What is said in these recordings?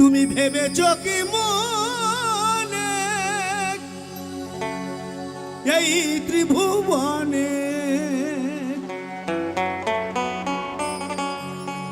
তুমি ভেবেছ কি মনে? এই ত্রিভুবনে।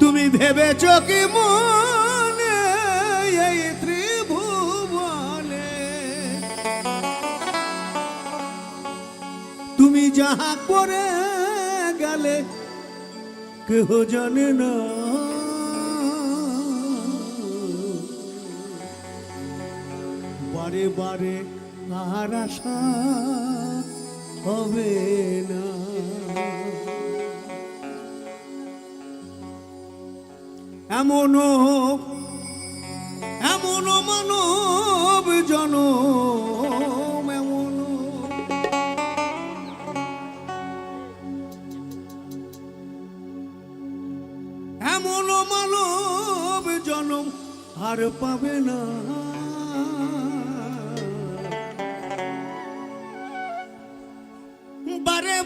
তুমি ভেবেছ কি মনে? এই ত্রিভুবনে। তুমি যাহা করে গেলে, কেহ জানে না। বারে বারে আর আশা হবে না এমনও এমনও মানব জন এমন মন। এমন আর পাবে না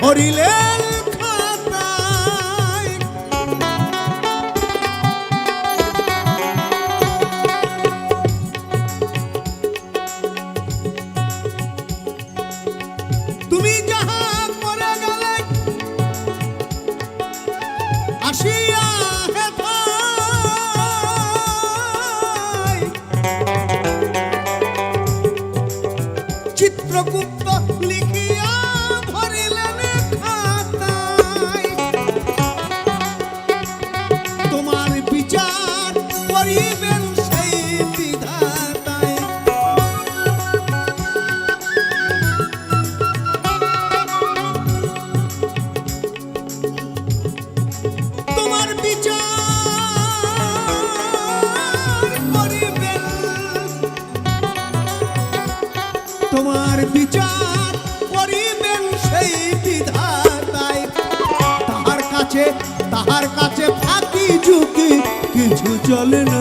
Orile তোমার বিচার করিবেন। সেই বিধাতায় তাহার কাছে তাহার কিছু চলে না।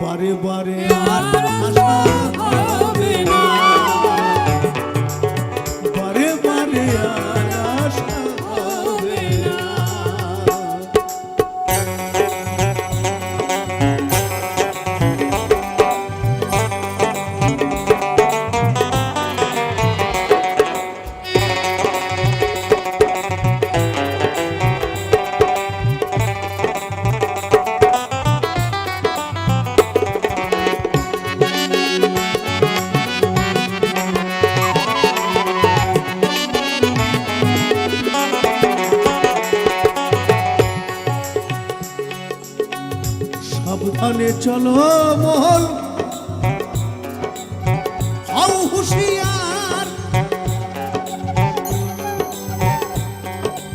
বারে বারে সাবধানে চলো মহল। হুশিয়ার।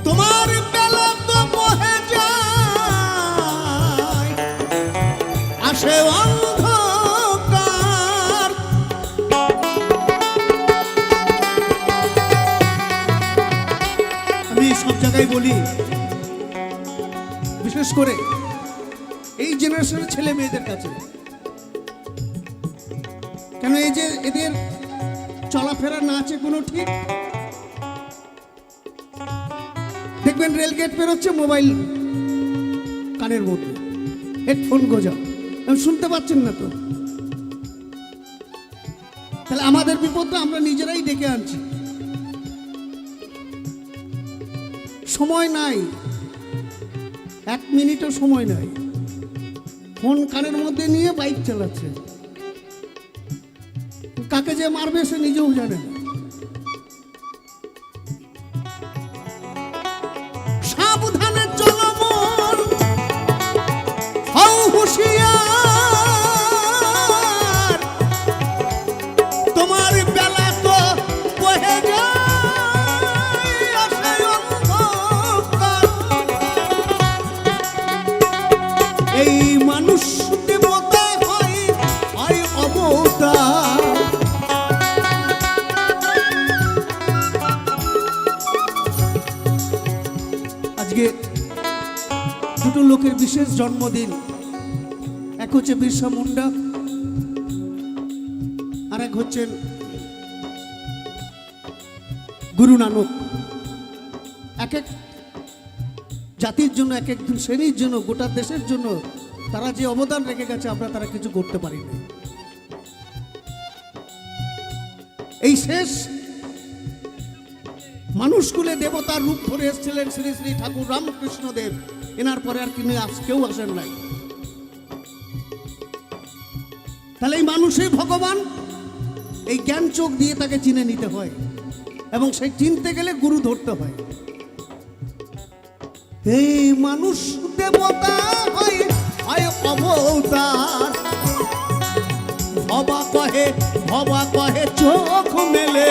তোমার অন্ধকার। সব জায়গায় বলি বিশেষ করে এই জেনারেশনের ছেলে মেয়েদের কাছে। কেন এই যে এদের চলাফেরা না আছে কোনো ঠিক? দেখবেন রেলগেট পেরোচ্ছে মোবাইল কানের মধ্যে। হেডফোন গোজা শুনতে পাচ্ছেন না তো? তাহলে আমাদের বিপদটা আমরা নিজেরাই ডেকে আনছি। সময় নাই। এক মিনিটও সময় নাই। ফোন কানের মধ্যে নিয়ে বাইক চালাচ্ছে। কাকে যে মারবে সে নিজেও জানে না। সাবধানে আজকে দুটো লোকের বিশেষ জন্মদিন। এক হচ্ছে বিরসা মুন্ডা আর এক হচ্ছেন গুরু নানক। এক এক জাতির জন্য, এক এক শ্রেণির জন্য, গোটা দেশের জন্য তারা যে অবদান রেখে গেছে, আমরা তারা কিছু করতে পারি না এই শেষ মানুষকুলে দেবতার রূপ ধরে এসেছিলেন শ্রী শ্রী ঠাকুর রামকৃষ্ণ দেব এনার পরে আর তিনি আজ কেউ আসেন নাই। তাহলে এই মানুষই ভগবান, এই জ্ঞান চোখ দিয়ে তাকে চিনে নিতে হয় এবং সেই চিনতে গেলে গুরু ধরতে হয়। এই মানুষ দেবতা হয় হয় অবতার ভবা কহে ভবা কহে চোখ মেলে।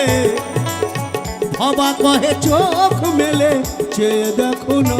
ভবা কহে চোখ মেলে চেয়ে দেখো না।